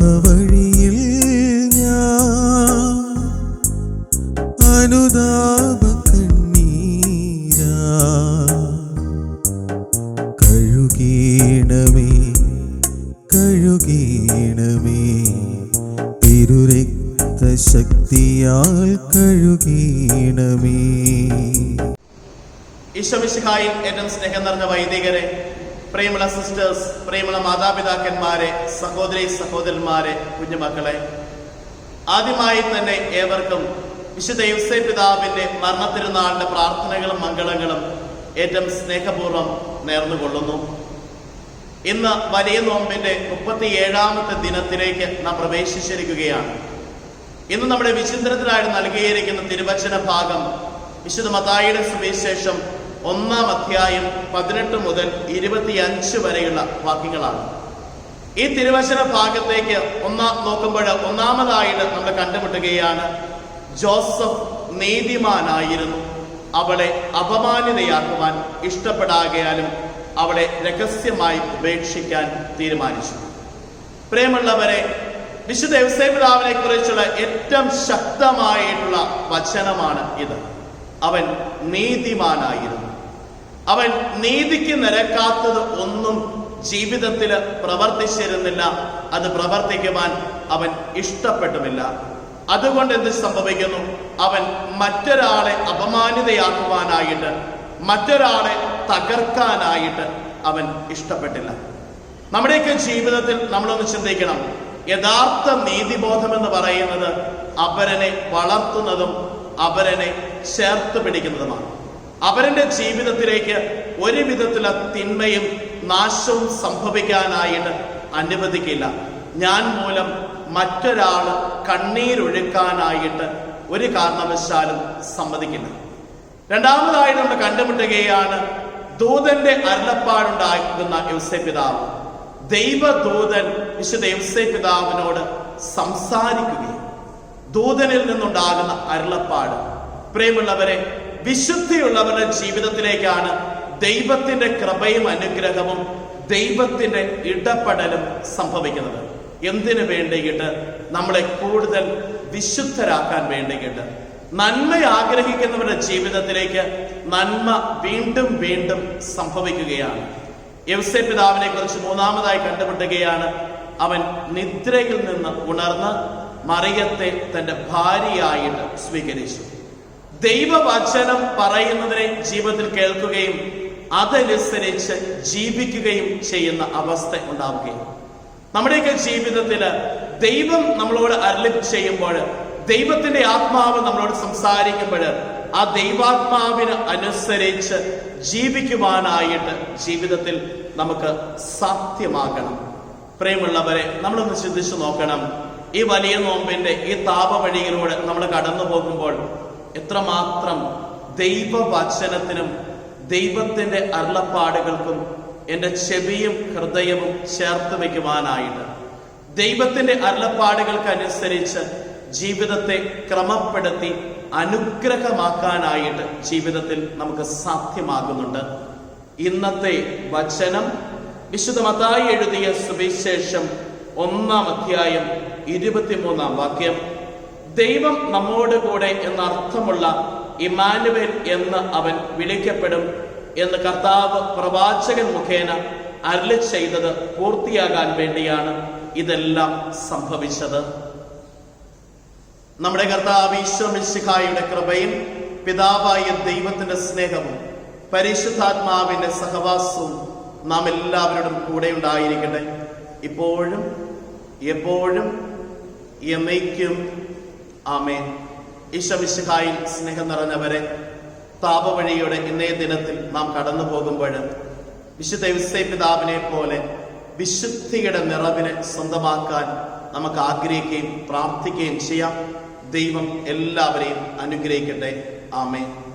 പാപവഴിയിൽ ഞാൻ അനുതാപ കണ്ണീരാ. കഴുകീണമേ കഴുകീണമേ തിരുരക്ത ശക്തിയാൽ കഴുകീണമേ. ഈശോമിശിഹായിൽ ഏറ്റവും സ്നേഹം നിറഞ്ഞ വൈദികരെ പ്രിയമുള്ള സിസ്റ്റേഴ്സ് പ്രിയമുള്ള മാതാപിതാക്കന്മാരെ സഹോദരി സഹോദരന്മാരെ കുഞ്ഞുമക്കളെ. ആദ്യമായി തന്നെ ഏവർക്കും വിശുദ്ധ യുസൈ പിതാവിന്റെ മരണത്തിരുന്നാളിന്റെ പ്രാർത്ഥനകളും മംഗളങ്ങളും ഏറ്റവും സ്നേഹപൂർവം നേർന്നുകൊള്ളുന്നു. ഇന്ന് വലിയ നോമ്പിന്റെ മുപ്പത്തി ഏഴാമത്തെ ദിനത്തിലേക്ക് നാം പ്രവേശിച്ചിരിക്കുകയാണ്. ഇന്ന് നമ്മുടെ വിചിന്തനത്തിനായി നൽകിയിരിക്കുന്ന തിരുവചന ഭാഗം വിശുദ്ധ മതായുടെ സുവിശേഷം ഒന്നാം അധ്യായം പതിനെട്ട് മുതൽ ഇരുപത്തിയഞ്ച് വരെയുള്ള വാക്യങ്ങളാണ്. ഈ തിരുവചന ഭാഗത്തേക്ക് ഒന്നാം നോക്കുമ്പോൾ ഒന്നാമതായിട്ട് നമ്മൾ കണ്ടുമുട്ടുകയാണ് ജോസഫ് നീതിമാനായിരുന്നു. അവളെ അപമാനിതയാക്കുവാൻ ഇഷ്ടപ്പെടാകയാലും അവളെ രഹസ്യമായി ഉപേക്ഷിക്കാൻ തീരുമാനിച്ചു. പ്രേമുള്ളവരെ വിശുദ്ധ യവസേപിതാവിനെ കുറിച്ചുള്ള ഏറ്റവും ശക്തമായിട്ടുള്ള വചനമാണ് ഇത്. അവൻ നീതിമാനായിരുന്നു. അവൻ നീതിക്ക് നിരക്കാത്തത് ഒന്നും ജീവിതത്തിൽ പ്രവർത്തിച്ചിരുന്നില്ല. അത് പ്രവർത്തിക്കുവാൻ അവൻ ഇഷ്ടപ്പെട്ടുമില്ല. അതുകൊണ്ട് എന്ത് സംഭവിക്കുന്നു? അവൻ മറ്റൊരാളെ അപമാനിതയാക്കുവാനായിട്ട് മറ്റൊരാളെ തകർക്കാനായിട്ട് അവൻ ഇഷ്ടപ്പെട്ടില്ല. നമ്മുടെയൊക്കെ ജീവിതത്തിൽ നമ്മളൊന്ന് ചിന്തിക്കണം. യഥാർത്ഥ നീതിബോധം എന്ന് പറയുന്നത് അവരനെ വളർത്തുന്നതും അവരനെ ചേർത്ത് പിടിക്കുന്നതുമാണ്. അവരുടെ ജീവിതത്തിലേക്ക് ഒരു വിധത്തിലുള്ള തിന്മയും നാശവും സംഭവിക്കാനായിട്ട് അനുവദിക്കില്ല. ഞാൻ മൂലം മറ്റൊരാൾ കണ്ണീരൊഴുക്കാനായിട്ട് ഒരു കാരണവശാലും സമ്മതിക്കില്ല. രണ്ടാമതായി നമ്മൾ കണ്ടുമുട്ടുകയാണ് ദൂതന്റെ അരുളപ്പാടുണ്ടാക്കുന്ന യുസൈ പിതാവ്. ദൈവദൂതൻ വിശുദ്ധ യുസൈ പിതാവിനോട് സംസാരിക്കുകയും ദൂതനിൽ നിന്നുണ്ടാകുന്ന അരുളപ്പാട്. പ്രിയമുള്ളവരെ വിശുദ്ധിയുള്ളവരുടെ ജീവിതത്തിലേക്കാണ് ദൈവത്തിന്റെ കൃപയും അനുഗ്രഹവും ദൈവത്തിന്റെ ഇടപെടലും സംഭവിക്കുന്നത്. എന്തിനു വേണ്ടിയിട്ട്? നമ്മളെ കൂടുതൽ വിശുദ്ധരാക്കാൻ വേണ്ടിയിട്ട്. നന്മ ആഗ്രഹിക്കുന്നവരുടെ ജീവിതത്തിലേക്ക് നന്മ വീണ്ടും വീണ്ടും സംഭവിക്കുകയാണ്. എവ്സെ പിതാവിനെ കുറിച്ച് മൂന്നാമതായി കണ്ടുപിടുകയാണ് അവൻ നിദ്രയിൽ നിന്ന് ഉണർന്ന് മറിയത്തെ തന്റെ ഭാര്യയായിട്ട് സ്വീകരിച്ചു. ദൈവവചനം പറയുന്നതിനെ ജീവിതത്തിൽ കേൾക്കുകയും അതനുസരിച്ച് ജീവിക്കുകയും ചെയ്യുന്ന അവസ്ഥ ഉണ്ടാവുകയും. നമ്മുടെയൊക്കെ ജീവിതത്തിൽ ദൈവം നമ്മളോട് അരളി ചെയ്യുമ്പോൾ ദൈവത്തിന്റെ ആത്മാവ് നമ്മളോട് സംസാരിക്കുമ്പോൾ ആ ദൈവാത്മാവിന് അനുസരിച്ച് ജീവിക്കുവാനായിട്ട് ജീവിതത്തിൽ നമുക്ക് സാധ്യമാകണം. പ്രിയമുള്ളവരെ നമ്മളൊന്ന് ചിന്തിച്ചു നോക്കണം. ഈ വലിയ നോമ്പിന്റെ ഈ താപവഴിയിലൂടെ നമ്മൾ കടന്നു പോകുമ്പോൾ എത്രമാത്രം ദൈവവചനത്തിനും ദൈവത്തിന്റെ അരുളപ്പാടുകൾക്കും എന്റെ ചെവിയും ഹൃദയവും ചേർത്ത് വയ്ക്കുവാനായിട്ട്. ദൈവത്തിന്റെ അരുളപ്പാടുകൾക്കനുസരിച്ച് ജീവിതത്തെ ക്രമപ്പെടുത്തി അനുഗ്രഹമാക്കാനായിട്ട് ജീവിതത്തിൽ നമുക്ക് സാധ്യമാകുന്നുണ്ട്. ഇന്നത്തെ വചനം വിശുദ്ധ മത്തായി എഴുതിയ സുവിശേഷം ഒന്നാം അധ്യായം ഇരുപത്തിമൂന്നാം വാക്യം. ദൈവം നമ്മോട് കൂടെ എന്നർത്ഥമുള്ള ഇമാനുവേൽ എന്ന് അവൻ വിളിക്കപ്പെടും എന്ന് കർത്താവ് പ്രവാചകൻ മുഖേന അരളി ചെയ്തത് പൂർത്തിയാകാൻ വേണ്ടിയാണ് ഇതെല്ലാം സംഭവിച്ചത്. നമ്മുടെ കർത്താവ് ഈശ്വമിശിഖായുടെ കൃപയും പിതാവായ ദൈവത്തിന്റെ സ്നേഹവും പരിശുദ്ധാത്മാവിന്റെ സഹവാസവും നാം എല്ലാവരോടും കൂടെ ഉണ്ടായിരിക്കട്ടെ. ഇപ്പോഴും എപ്പോഴും എന്നേക്കും ആമേൻ. ഈശമിശിഹായിൽ സ്നേഹം നിറഞ്ഞവരെ താപവഴിയുടെ ഇന്നേ ദിനത്തിൽ നാം കടന്നു പോകുമ്പോൾ വിശുദ്ധ യുസൈ പിതാവിനെ പോലെ വിശുദ്ധിയുടെ നിറവിനെ സ്വന്തമാക്കാൻ നമുക്ക് ആഗ്രഹിക്കുകയും പ്രാർത്ഥിക്കുകയും ചെയ്യാം. ദൈവം എല്ലാവരെയും അനുഗ്രഹിക്കട്ടെ. ആമേ